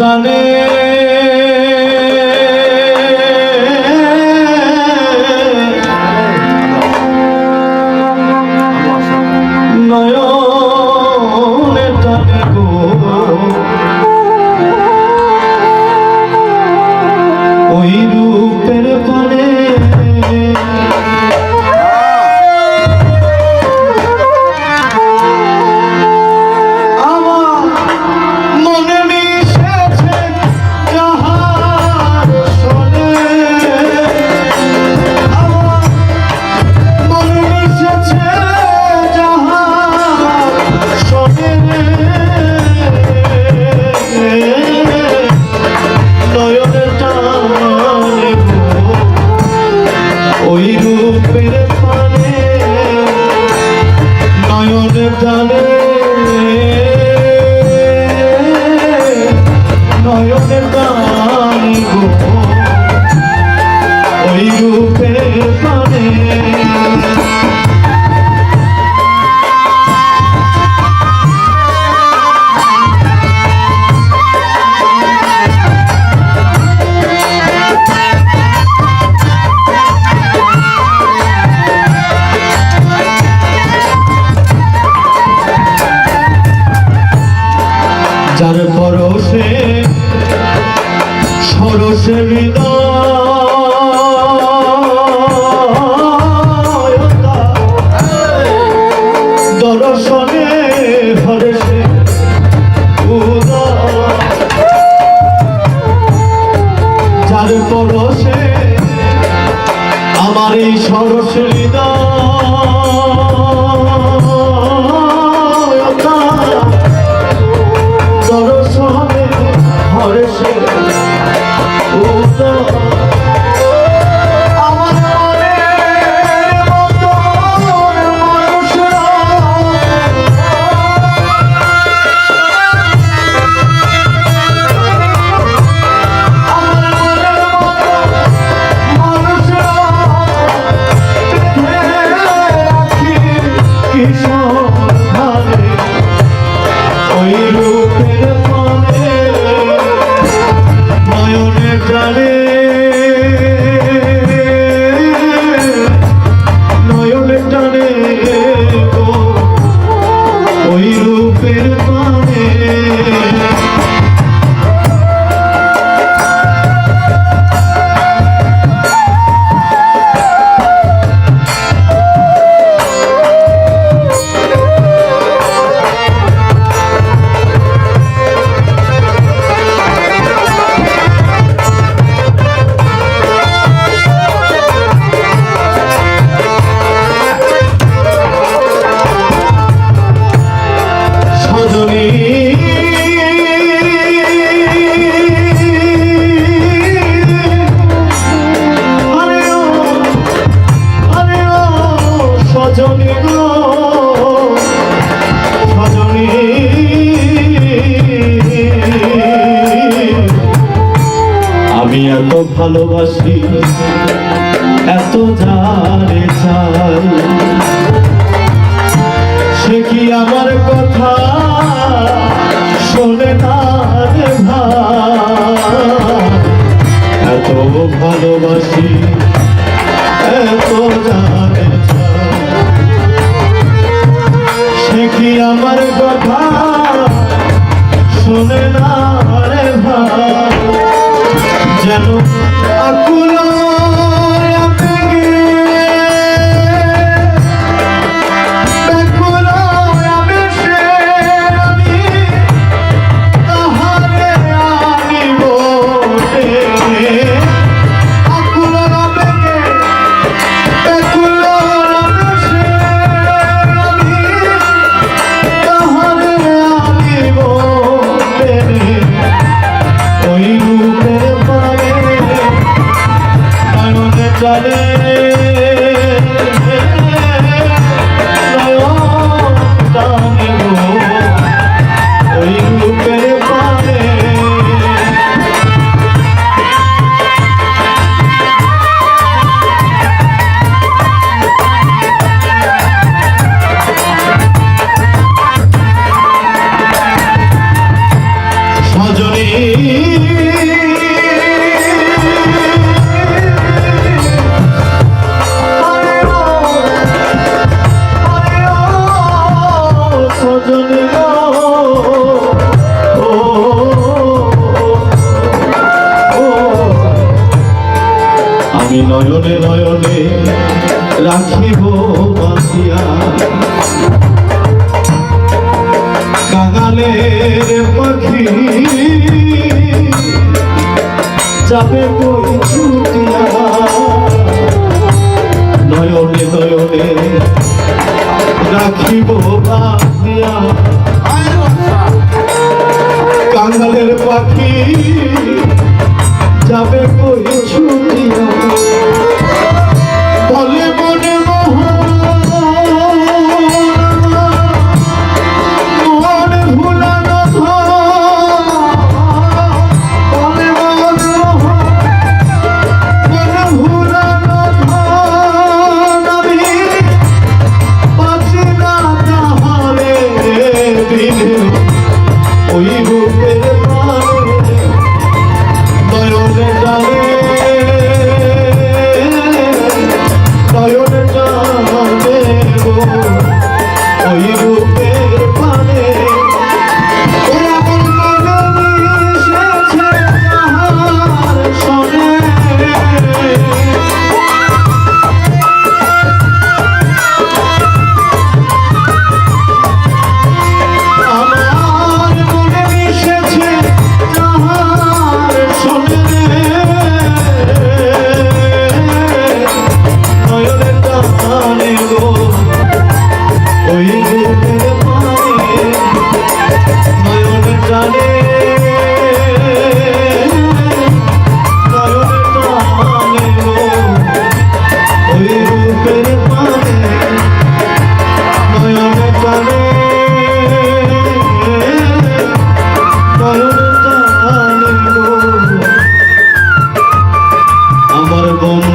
জানে আমার এই সরস হৃদয়। আমি এত ভালোবাসি, এত জানে চাই। সে কি আমার কথা শোনে এত ভালোবাসি, এত জানে সে কি আমার কথা শোনে না? la আমি নয়নে নয়নে রাখিব বাঁধিয়া কাঙালের পাখি যাবে কই ছুটিয়া? নয়নে নয়নে রাখিব বাঁধিয়া কাঙালের পাখি যাবে কই bom